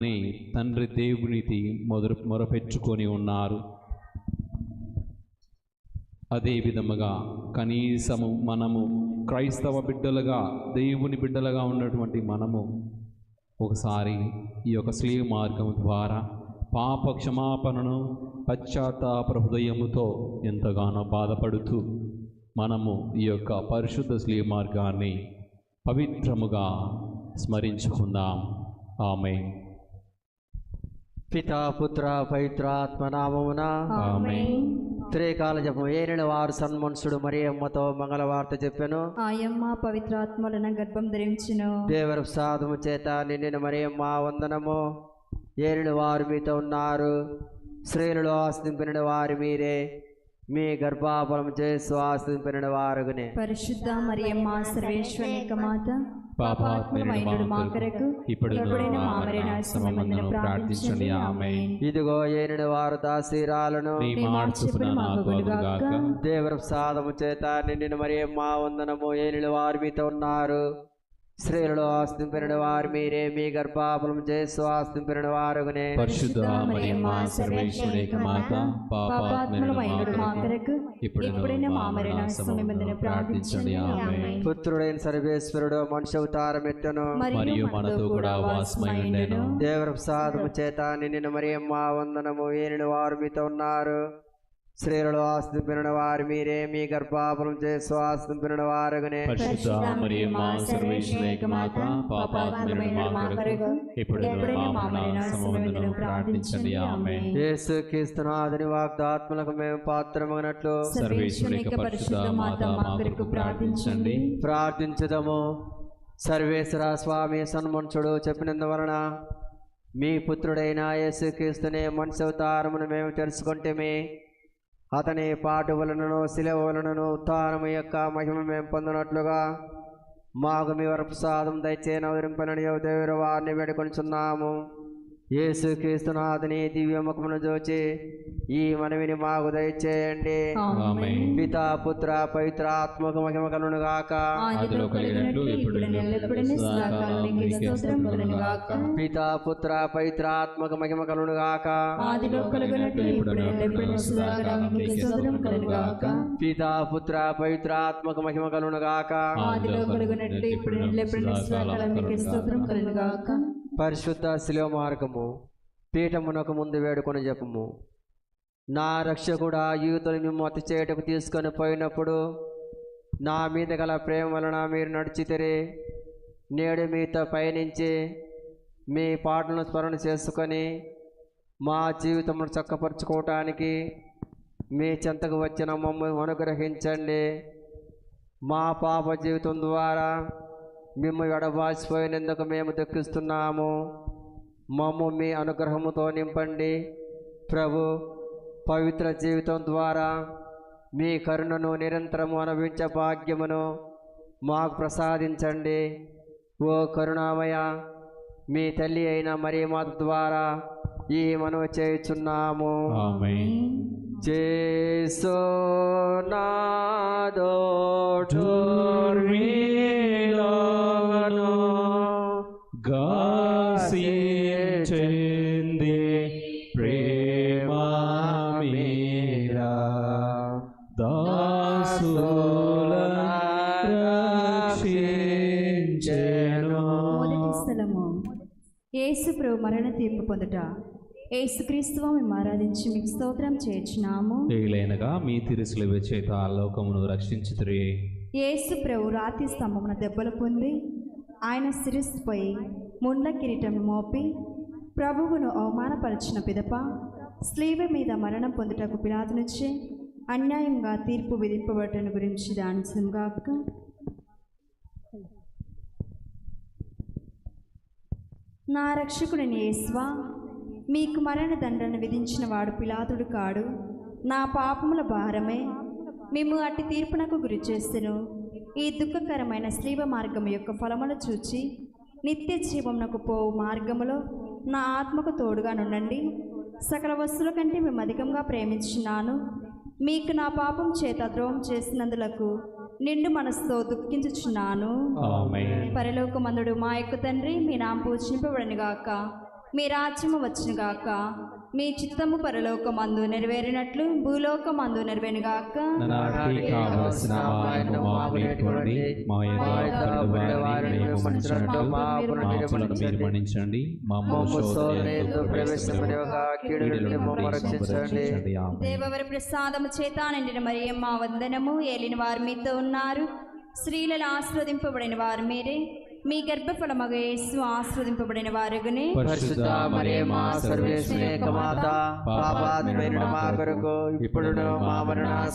అని తండ్రి దేవునికి మొదలు మొరపెట్టుకొని ఉన్నారు. అదే విధముగా కనీసము మనము క్రైస్తవ బిడ్డలుగా దేవుని బిడ్డలుగా ఉన్నటువంటి మనము ఒకసారి ఈ యొక్క స్లీవ్ మార్గం ద్వారా పాప క్షమాపణను పశ్చాత్తాప హృదయముతో ఎంతగానో బాధపడుతూ మనము ఈ యొక్క పరిశుద్ధ స్లీవ్ మార్గాన్ని పవిత్రముగా స్మరించుకుందాం. ఆమె పితా పుత్ర పవిత్రాత్మ నామమున. ఆమేన్. త్రేకాల జపం. ఏనిన వారు సన్మనుషుడు మరి అమ్మతో మంగళవార్త చెప్పాను. ఆయమ్మ పవిత్రాత్మలన గర్భం ధరించును. దేవర సాధము చేత నిండిన మరియమ్మ వందనము. ఏనిన వారు మీతో ఉన్నారు. స్త్రీలలో ఆస్తింపిన వారు మీరే. మీ గర్భాఫలం చేసి ఆస్తింపిన వారుగునే. పరిశుద్ధ మరియమ్మ సర్వేశ్వరి యొక్క మాత పాపాత్మైన మా కొరకు ఇప్పుడు ఎప్పుడైనా మా మరణ సమయమందున ప్రార్థించండి. ఆమె ఇదిగో ఏనిన వారు దాసీరాలను దేవర సాధము చేత నిండిన మరియమ్మ వందనము ఏనిన వారు మీతో ఉన్నారు. స్త్రీలలో ఆస్తింపిన వారు మీరే మీ గర్భాఫలం చేసి ఆస్తింపిన వారుగునే. పరిశుద్ధ మరియమ్మ సర్వేశ్వరి యొక్క మాత పాపాత్మైన మా కొరకు ఇప్పుడు ఎప్పుడైనా మా మరణ సమయమందున ప్రార్థించండి. ఆమె పుత్రుడైన సర్వేశ్వరుడు మనుష్య అవతారం ఎత్తను. మరియు మనతో కూడా వాసమై ఉండెను. దేవర ప్రసాదము చేత నిన్న మరియమ్మ వందనము. ఏనిన వారు మీతో ఉన్నారు. స్త్రీలలో ఆస్తింపిన వారు మీరే మీ గర్భాఫలం చేసి ఆస్తింపిన వారుగునే యేసు క్రీస్తునాథుని వాగ్దాత్మలకు మేము కొరకు ప్రార్థించండి. ప్రార్థించుదము. సర్వేశ్వర స్వామి సన్మనుషుడు చెప్పినందువలన మీ పుత్రుడైన యేసుక్రీస్తునే మనిషి అవతారమును మేము తెలుసుకుంటేమి అతని పాటు వలనను ఉత్థానము యొక్క మహిమ మేము పొందినట్లుగా మాకు మీ వరప్రసాదం దయచేయని అవరింపనని దేవుడు వారిని వేడుకొనిచున్నాము. యేసుక్రీస్తునాథుని దివ్య ముఖమును చూచి ఈ మనవిని మాకు దయచేయండి. ఆమేన్. పితా పుత్ర పవిత్ర ఆత్మకు మహిమ కలును గాక పితా పుత్ర పవిత్ర ఆత్మకు మహిమ కలును గాక పితా పుత్ర పవిత్ర ఆత్మకు మహిమ కలును గాక పరిశుద్ధ శిలువ మార్గము పీఠమునకు ముందు వేడుకొని చెప్పము. నా రక్షకుడా యూతులు మేము అతి చేయటకు తీసుకొని పోయినప్పుడు నా మీద గల ప్రేమ వలన మీరు నడిచితిరి. నేడు మీతో పయనించి మీ పాటలను స్మరణ చేసుకొని మా జీవితమును చక్కపరుచుకోవటానికి మీ చెంతకు వచ్చిన మమ్మల్ని అనుగ్రహించండి. మా పాప జీవితం ద్వారా మేము ఎడబాసిపోయినందుకు మేము దుఃఖిస్తున్నాము. మమ్ము మీ అనుగ్రహముతో నింపండి. ప్రభు పవిత్ర జీవితం ద్వారా మీ కరుణను నిరంతరము అనుభవించే భాగ్యమును మాకు ప్రసాదించండి. ఓ కరుణామయ మీ తల్లి అయిన మరి మాత ద్వారా ఈ మనవి చేయుచున్నాము. చేసో నాదోర్మిలోను గాసించింది ప్రేమ మీరా దాసుల రక్షించెను మొదటి స్థలము యేసు ప్రభు మరణ తీర్పు పొందుట యేసుక్రీస్తువ మేము ఆరాధించి మీకు స్తోత్రం చేర్చున్నాము ఏలైనగా మీ తిరుసుల చేత ఆ లోకమును రక్షించుతురే యేసు ప్రభు రాతి స్తంభమున దెబ్బలు పొంది ఆయన శిరస్సుపై ముండ్ల కిరీటం మోపి ప్రభువును అవమానపరిచిన పిదప స్లీవ మీద మరణం పొందుటకు పిలాతునిచ్చి అన్యాయంగా తీర్పు విధింపబడటం గురించి దాని సంగాక నా రక్షకుడిని యేస్వా మీకు మరణ దండను విధించిన వాడు పిలాతుడు కాడు. నా పాపముల భారమే మేము అట్టి తీర్పునకు గురి చేస్తును ఈ దుఃఖకరమైన స్లీవ మార్గం యొక్క ఫలమును చూచి నిత్య జీవమునకు పోవు మార్గములో నా ఆత్మకు తోడుగా నుండండి. సకల వస్తువుల కంటే మేము అధికంగా ప్రేమించున్నాను మీకు నా పాపం చేత ద్రోహం చేసినందులకు నిండు మనసుతో దుఃఖించుచున్నాను. ఆమేన్. పరలోకమందుడు మా యొక్క తండ్రి మీ నామ పూజింపబడను గాక మీ రాజ్యము వచ్చునుగాక మీ చిత్తము పరలోకమందు నెరవేరినట్లు భూలోకమందు నెరవేరుగాక మా మా మీరు మా దేవవర ప్రసాదము చేత నిండిన మరియమ్మ వందనము. ఏలిన వారు మీతో ఉన్నారు. స్త్రీలలో ఆస్వాదింపబడిన వారు మీరే. మీ గర్భఫలమగ యేసు ఆస్వాదింపబడిన వారుగునే. పరిశుద్ధ మాత పాపాత్మైన మా కొరకు ఇప్పుడును మా మరణ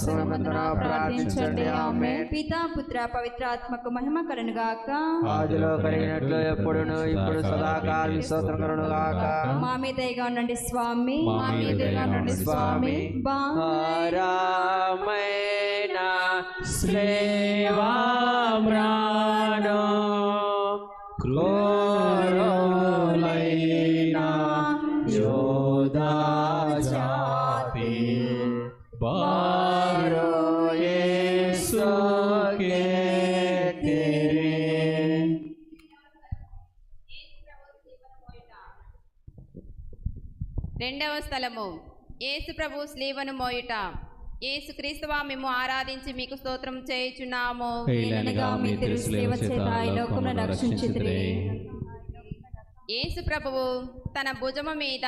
ప్రార్థించండి. ఆమె పితా పుత్ర పవిత్రాత్మకు మహిమ కలుగుగాక ఆదిలో కలిగినట్లు ఎప్పుడును ఇప్పుడు సదాకాలం స్తోత్రం గాక. మా మీద ఉండండి స్వామి. మా మీద ఉండండి స్వామి. బా హారమైన శ్రీవామ్రాణో క్రోలైన యోధా జాతి. బారో యేసుకే తెరే. రెండవ స్థలము. యేసు ప్రభు స్లీవను మోయుట. యేసు క్రీస్తువా మేము ఆరాధించి మీకు స్తోత్రం చేయుచున్నాము. ఏలనగా మీ తిరుసేవ చేత ఈ లోకమును రక్షించితిరే యేసు ప్రభువు తన భుజము మీద